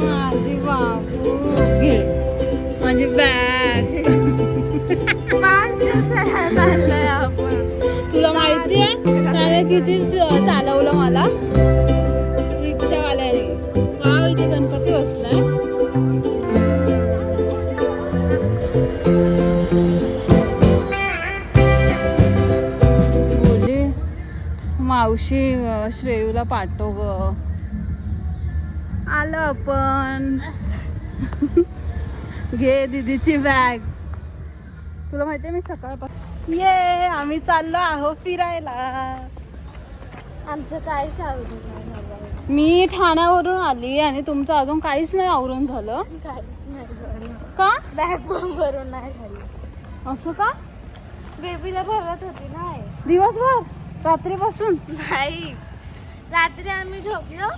माझी बापू. घे. माझी बॅग तुला माहिती आहे त्याने किती श्रेयूला पाठव? ग आलो आपण. घे दीदीची बॅग तुला माहितीये मी सकाळपासून ये आम्ही चाललो आहो फिरायला. आमचं काहीच मला. मी ठाण्यावरून आली आणि तुमचं अजून काहीच नाही आवरून झालं. का? बॅग भरून नाही झाली. असं का? बेबीला भरत होती नाही दिवसभर? रात्रीपासून? नाही. रात्री आम्ही झोपलो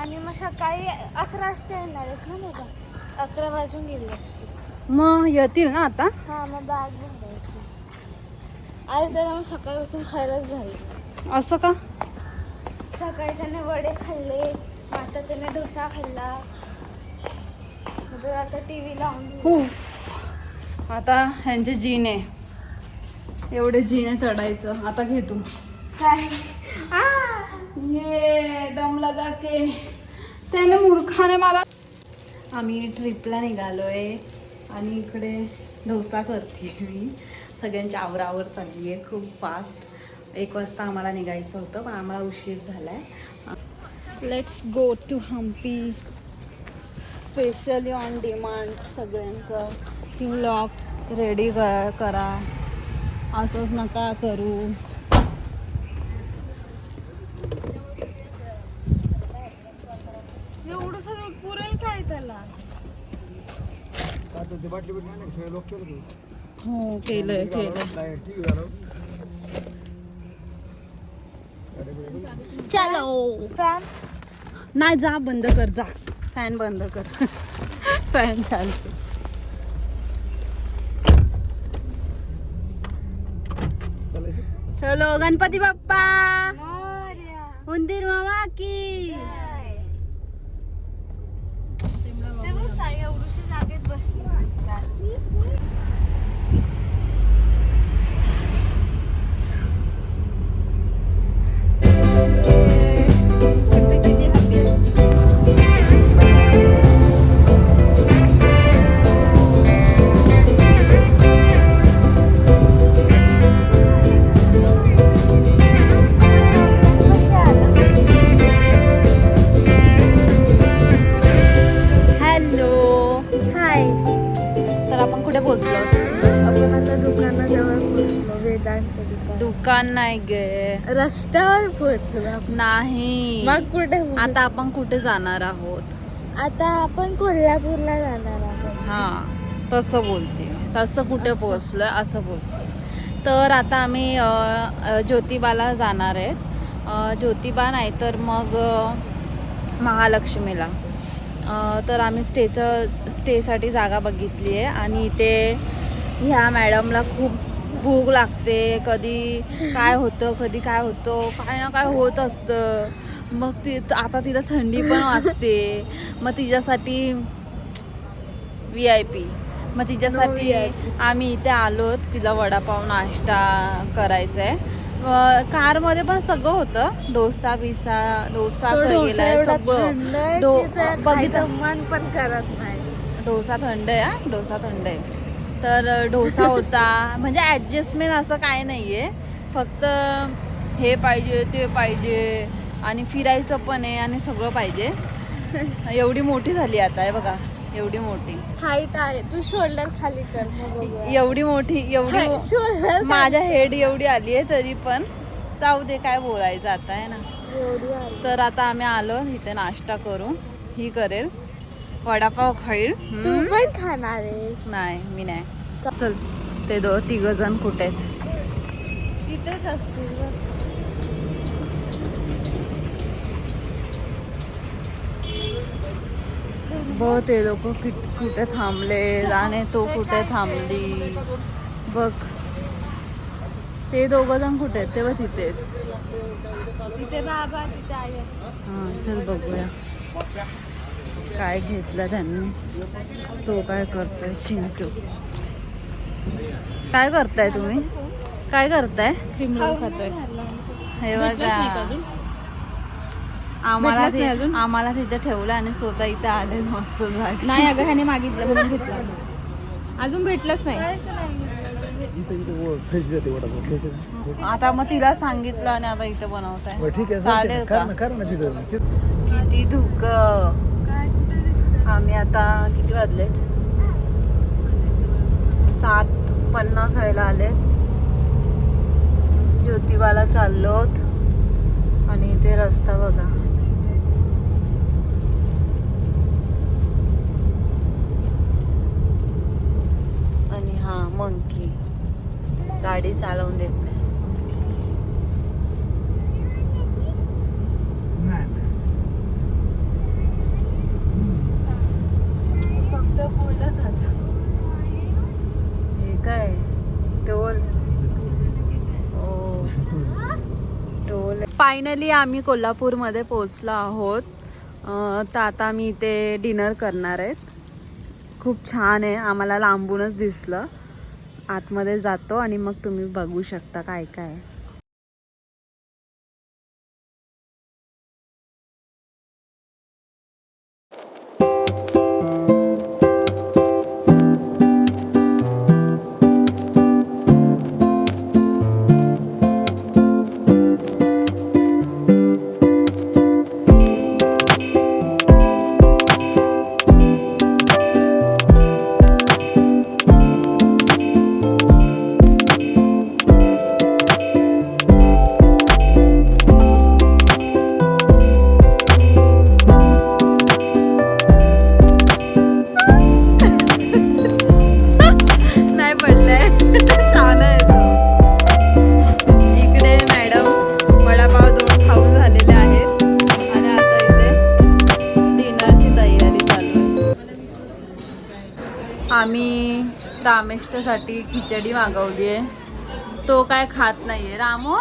आणि मग सकाळी अकरा वाजता येणारच ना बाबा अकरा वाजून गेले. मग येतील ना आता? हा मग बॅग भरायची आणि त्याला मग सकाळपासून खायलाच झाली असं का? सकाळी त्याने वडे खाल्ले मग आता त्याने डोसा खाल्ला. मग तो आता टी व्ही लावून दिली. उफ. आता ह्यांचे जीने. एवढे जीने चढायचं. आता घे तू. काय? आ! ये दम लगा के। त्याने मूर्खाने मला आम्ही ट्रिपला निघालोय आणि इकडे डोसा करते मी. सगळ्यांची आवरावर चालली आहे खूप फास्ट एक वाजता आम्हाला निघायचं होतं पण आम्हाला उशीर झाला आहे let's go to Hampi specially on demand सगळ्यांचं. की व्लॉग रेडी करा. असंच नका करू एवढं सगळं पुरेल काय त्याला? आता ते बाटली बिटली नाही सगळे लोक केलं तू हो केलंय चलो. फॅन नाही जा बंद कर जा. फॅन बंद कर. फॅन चालते चलो गणपती बाप्पा. मोरया. उंदीर मामा की. नाही गे. रस्त्यावर पोहोचलो आपण. नाही. मग कुठे? आता आपण कुठे जाणार आहोत? आता आपण कोल्हापूरला जाणार आहोत. हा तसं बोलते. तसं कुठे पोहोचलोय असं बोलते. तर आता आम्ही अ, अ, ज्योतिबाला जाणार आहेत. अ, ज्योतिबा नाही तर मग अ, महालक्ष्मीला. अ, तर आम्ही स्टेचं स्टेसाठी जागा बघितली आहे आणि इथे ह्या मॅडमला खूप भूक लागते कधी काय होतं कधी काय होतं काय ना काय होत असतं. मग ती आता तिथं थंडी पण वाजते. मग तिच्यासाठी व्ही आय पी मग तिच्यासाठी आम्ही इथे आलो तिला वडापाव नाश्ता करायचा आहे कारमध्ये पण सगळं होतं. डोसा बिसा डोसा गेलाय सगळं. डो बघितलं? मन पण करत नाही. डोसा थंड आहे हा? डोसा थंड आहे. तर डोसा होता. म्हणजे ॲडजस्टमेंट असं काय नाही आहे फक्त हे पाहिजे ते पाहिजे आणि फिरायचं पण आहे आणि सगळं पाहिजे. एवढी मोठी झाली आता आहे बघा. एवढी मोठी. हाईट आहे. तू शोल्डर खाली कर. एवढी मोठी एवढी माझ्या हेड एवढी आली आहे तरी पण जाऊ दे काय बोलायचं आता आहे ना. तर आता आम्ही आलो इथे नाश्ता करू. ही करेल. वडापाव खाईल. तू. पण खाणार नाही मी नाही. चल ते दो तिघ जण कुठे आहेत? इथेच असतील बघ. ते लोक कुठे थांबले आणि तो कुठे थांबली? बघ. ते दोघं जण कुठे आहेत? तेव्हा तिथे तिथे बाबा तिथे आई हां चल बघूया. काय घेतलं त्यांनी? तो काय करतोय? चिंटू. काय करताय तुम्ही? काय करताय? क्रीम रोल खातोय. हे बघा? आम्हाला भेटलंच नाही ति- अजून? आम्हाला तिथे ठेवलं आणि स्वतः इथे आले मस्त झाड नाही अगं ह्याने मागितलं म्हणून घेतलं. अजून भेटलंच नाही. इथं इथं फ्रेश देते वडापाव घ्यायचं का? आता मग तिला सांगितलं आणि आता इथे बनवताय. बरं ठीक आहे चालेल ना. का? कर ना कर ना तिथं तिथं- किती धुक. आम्ही आता किती वाजलेत? सात पन्नास व्हायला आलेत. ज्योतिबाला चाललोत आणि इथे रस्ता बघा. आणि हा मंकी. गाडी चालवून देत नाही नाही नाही फक्त बोलत होता हे काय टोल ओ टोल फायनली आम्ही कोल्हापूरमध्ये पोचलो आहोत. तर आता मी इथे डिनर करणार आहेत. खूप छान आहे. आम्हाला लांबूनच दिसलं. आतमध्ये जातो आणि मग तुम्ही बघू शकता काय काय रामेष्टसाठी खिचडी मागवली आहे. तो काय खात नाहीये. रामो?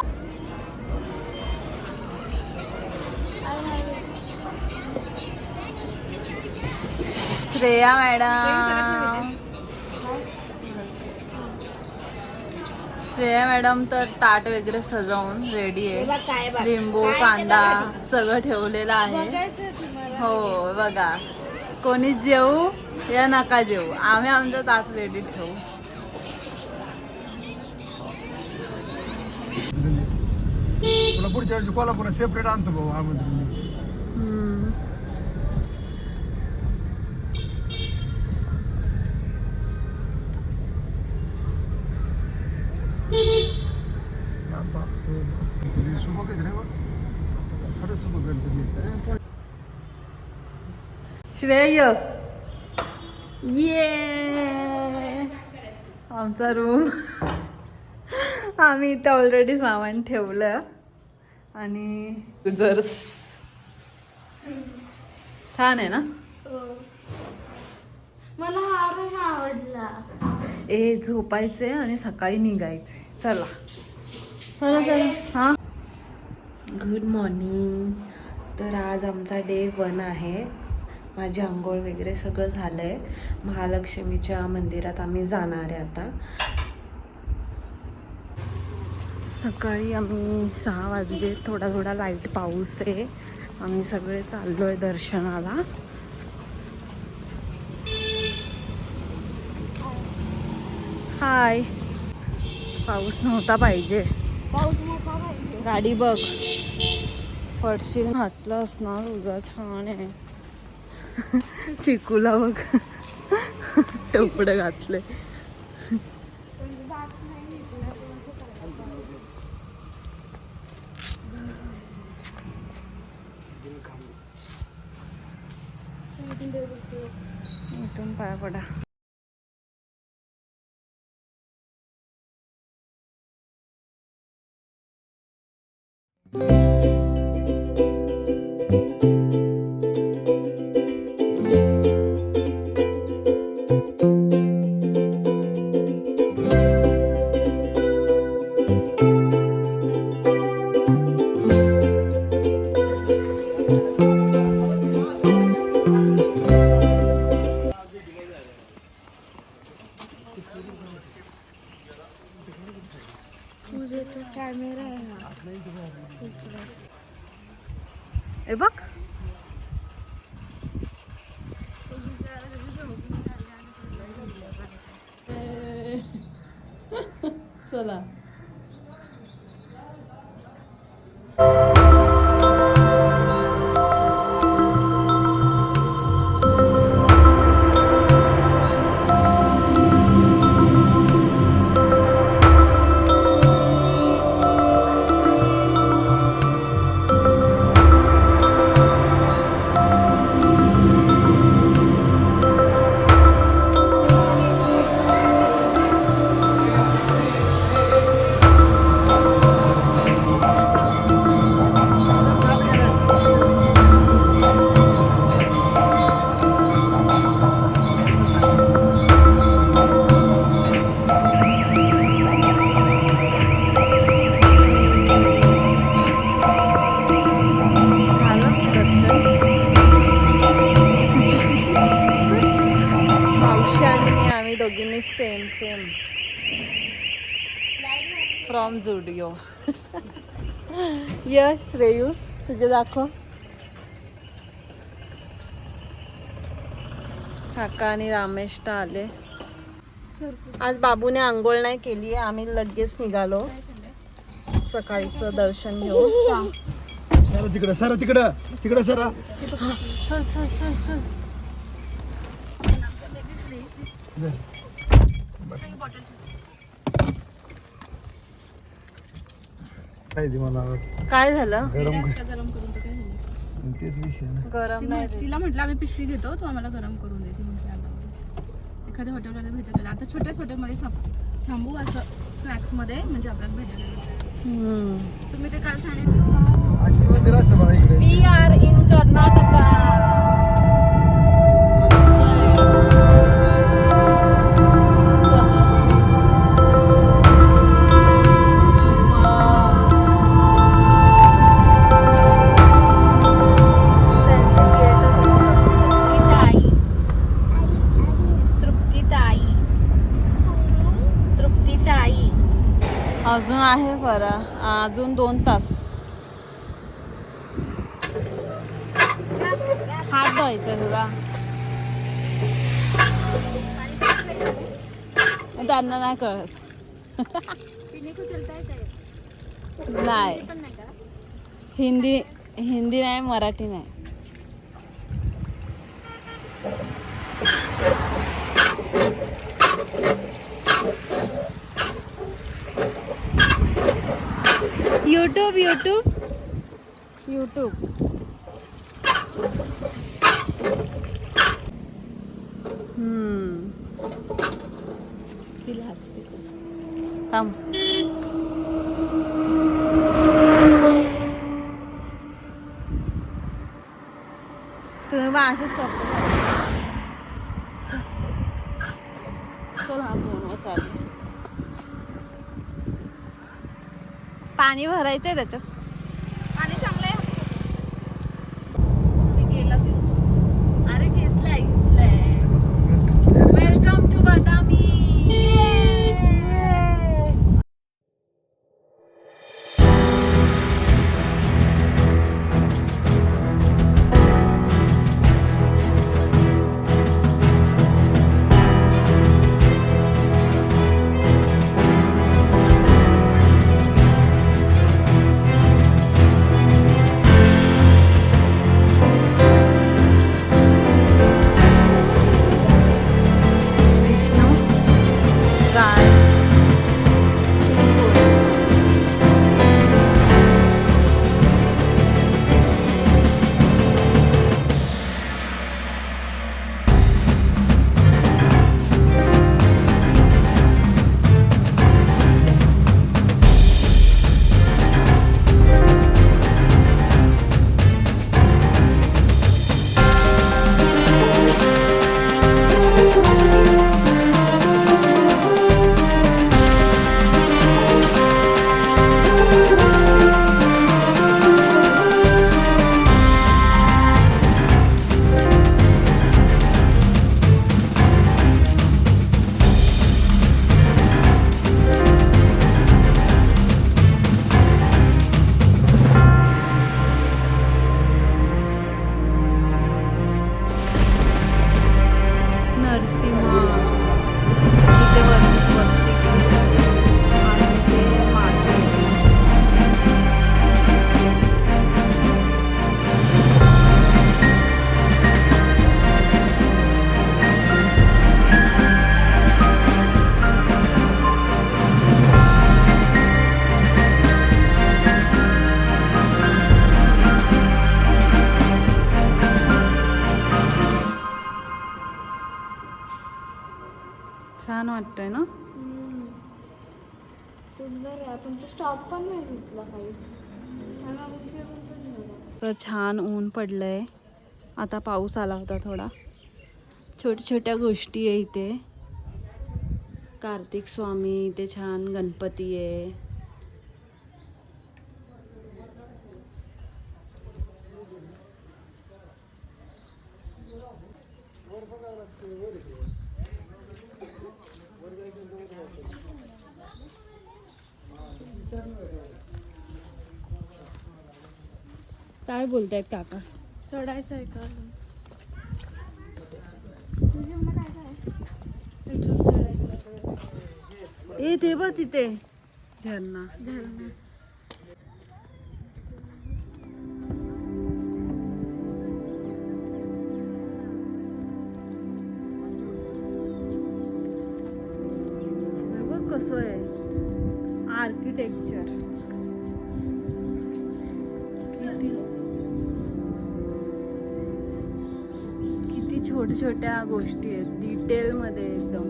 श्रेया मॅडम. श्रेया मॅडम तर ताट वगैरे सजवून रेडी आहे. लिंबू कांदा सगळं ठेवलेलं आहे. हो बघा. कोणी जेवू या नका जेवू आम्ही आमचं ताट रेडी ठेवू. तुला पुढच्या वर्षी कोल्हापूर सेपरेट आणतो भाऊ आमंत्रण हम्म. शुभ कधी रे बा. खरं शुभ गणपती. श्रेय. ये आमचा रूम आम्ही इथे ऑलरेडी सामान ठेवलं. आणि जर छान आहे ना? मला हा रूम आवडला. ए झोपायचे आणि सकाळी निघायचे चला. चला चला. हां? गुड मॉर्निंग तर आज आमचा डे वन आहे. माझी आंघोळ वगैरे सगळं झालं आहे महालक्ष्मीच्या मंदिरात आम्ही जाणार आहे आता. सकाळी आम्ही सहा वाजले. थोडा थोडा लाइट पाऊस आहे. आम्ही सगळे चाललो आहे दर्शनाला. हाय पाऊस नव्हता पाहिजे. पाऊस गाडी बघ. पडशील घातलं असणार. तुझा छान आहे. चिकूला बघ. टोपडं घातलंय. പാവടാ मावशी आणि मी आम्ही दोघींनी same same from Zudio yes रेयू तुझे दाखव. काका आणि रामेश तर आले. आज बाबूने आंघोळ नाही केली आम्ही लगेच निघालो. सकाळीचं दर्शन घेऊन. सरा तिकडं सरा तिकडं तिकडं सरा. चल चल चल चल. काय ते मला काय झालं? गरम गरम करून तर काय झालं तेच विषय ना. गरम ती नाही म्हण- तिला म्हटलं आम्ही पिशवी घेतो तू आम्हाला गरम करून दे ती म्हटली आल्यावर एखाद्या हॉटेलमध्ये भेटेल आता छोट्या छोट्यामध्ये साप- थांबू असं स्नॅक्समध्ये म्हणजे आपल्याला भेटेल हम्म. तुम्ही ते काल सांगितलं. अशी मंदिर असतं मला इकडे. वी आर इन कर्नाटका अजून दोन तास. हात धुवायचा तुला. त्यांना नाही कळत. नाही. हिंदी हिंदी नाही मराठी नाही. यूट्यूब यूट्यूब यूट्यूब तिला हसते. थांब. तुम्ही बा असेच करतो चल हा फोन चालेल पाणी भरायचंय त्याच्यात. सुंदर आहे. आपण तो स्टॉप पण नाही घेतला काही. आणि आम्ही फिरून पण तर छान ऊन पडलंय. आता पाऊस आला होता थोडा. छोट्या छोट्या गोष्टी आहे इथे. कार्तिक स्वामी इथे छान गणपती आहे काय बोलतायत काका. चढायचं आहे का ए ते बघ तिथे. झरणा धरणं हे बघ कसं आहे. आर्किटेक्चर छोट्या छोट्या गोष्टी आहेत डिटेल मध्ये एकदम.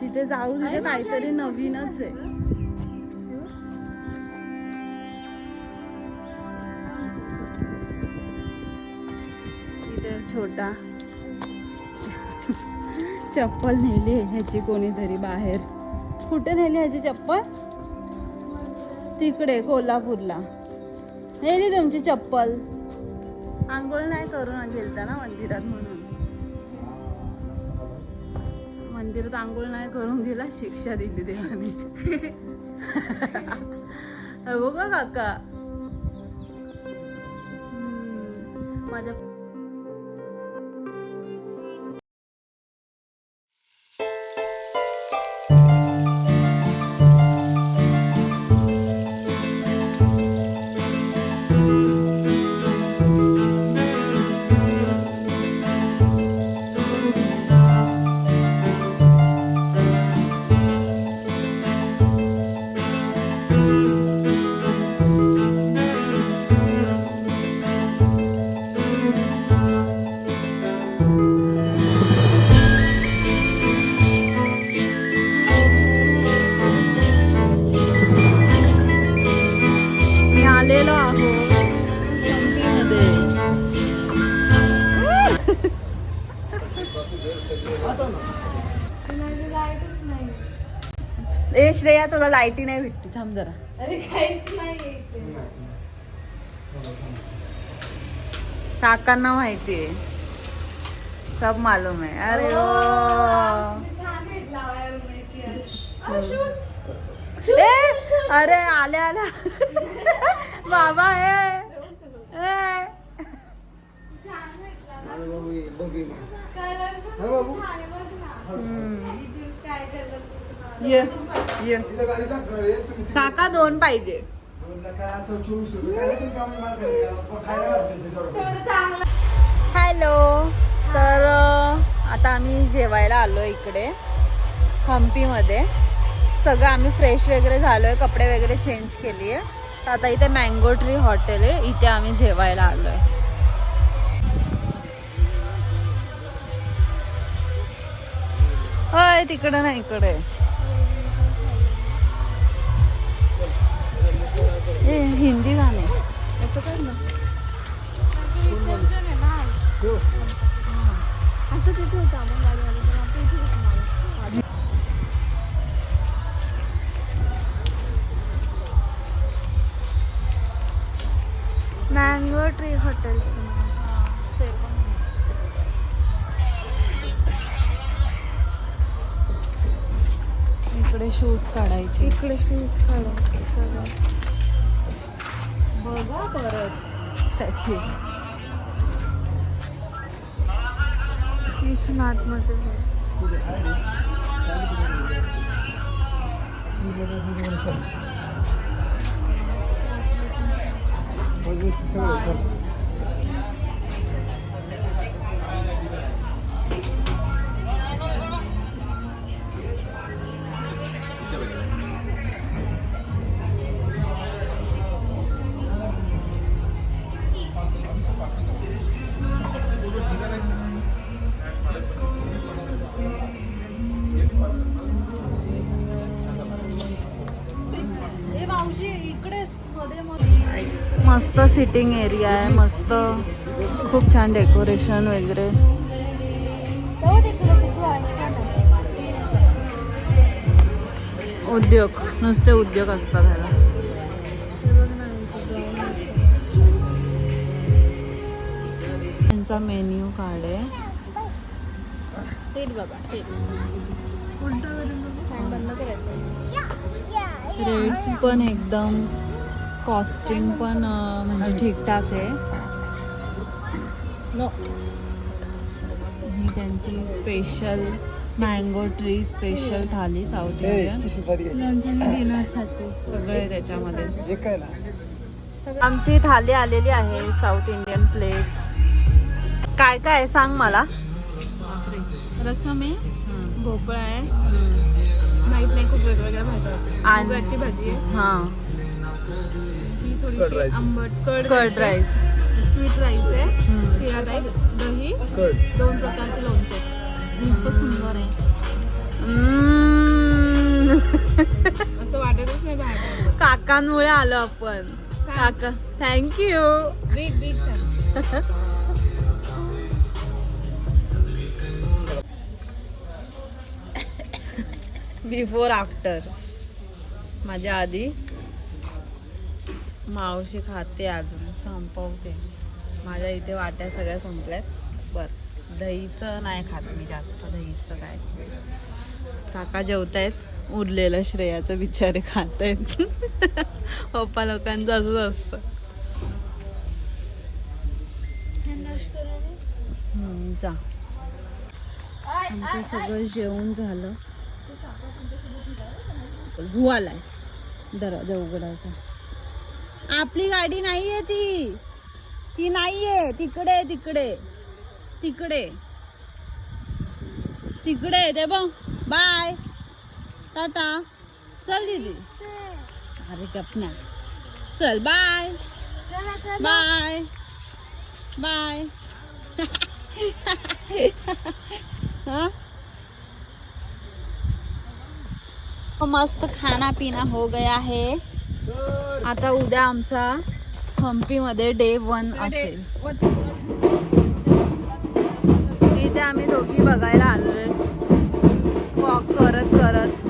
तिथे जाऊ तिथे काहीतरी नवीनच आहे. छोटा. चप्पल नेली आहे ह्याची कोणीतरी बाहेर. कुठे नेली ह्याची चप्पल? तिकडे कोल्हापूरला. नेली तुमची चप्पल. आंघोळ नाही करून गेलता ना मंदिरात म्हणून. मंदिरात आंघोळ नाही करून गेला शिक्षा दिली देवाने. बघा काका? माझ्या लाईटी नाही भेटती थांब जरा अरे काहीच नाही इथे. काकांना माहितीये सब मालूम है अरे ओ. अ, shoes. ए अरे आल्या आल्या बाबा ए बाबू बघ हा बाबू. आहे. हम्म. ही काय? ये ये. काका दोन पाहिजे. हॅलो. तर आता आम्ही जेवायला आलो इकडे हम्पीमध्ये. सगळं आम्ही फ्रेश वगैरे झालो आहे कपडे वगैरे चेंज केली आहे तर आता इथे मँगो ट्री हॉटेल आहे इथे आम्ही जेवायला आलो आहे होय तिकडं नाही इकडे ए हिंदी गाणे असं काय ना. आता तिथे होता आपण गाडी आली तर आता इथे होतो मला. मँगो ट्री हॉटेलचं इकडे शूज काढायचे इकडे शूज काढायचे सगळं बघा परत त्याची इथून आतमध्ये जाऊ. पंचवीस ते सगळं सिटिंग एरिया आहे मस्त. खूप छान डेकोरेशन वगैरे. उद्योग नुसते उद्योग असतात ह्याला. त्यांचा मेन्यू कार्ड आहे. रेट्स पण एकदम कॉस्टिंग पण म्हणजे ठीकठाक आहे. नो ही त्यांची special mango tree special thali south Indian सगळे त्याच्यामध्ये. काय ना? आमची थाली आलेली आहे साऊथ इंडियन प्लेट्स काय काय आहे सांग मला? रसम आहे भोपळा आहे. माहीत नाही खूप वेगवेगळ्या भाज्या मुगाची भाजी आहे. हां. Curd थोडीशी. आंबट curd curd rice sweet rice आहे. शिरा टाईप दही दोन प्रकारचे लोणचे इतकं सुंदर आहे. असं वाटतच नाही बाहेर. काकांमुळे आलो आपण. काका thank you big big fan before after माझ्या आधी. मावशी खाते अजून संपवते. माझ्या इथे वाट्या सगळ्या संपल्यात. बस. दहीचं नाही खात मी जास्त दहीचं काय. काका जेवतायत. उरलेलं श्रेयाचं बिचारे खात आहेत पप्पा लोकांचं असंच असतं. जा. आमचं सगळं जेवण झालं. भू आलाय. दरवाजा उघडायचा. आपली गाडी नाहीये ती. ती नाहीये तिकडे तिकडे. तिकडे. तिकडे बघ. बाय. टाटा. चल दीदी. अरे गपना. चल, बाय. बाय. बाय. मस्त खाना पीना हो गया है. आता उद्या आमचा हम्पीमध्ये डे वन असेल. इथे आम्ही दोघी बघायला आलो वॉक करत करत.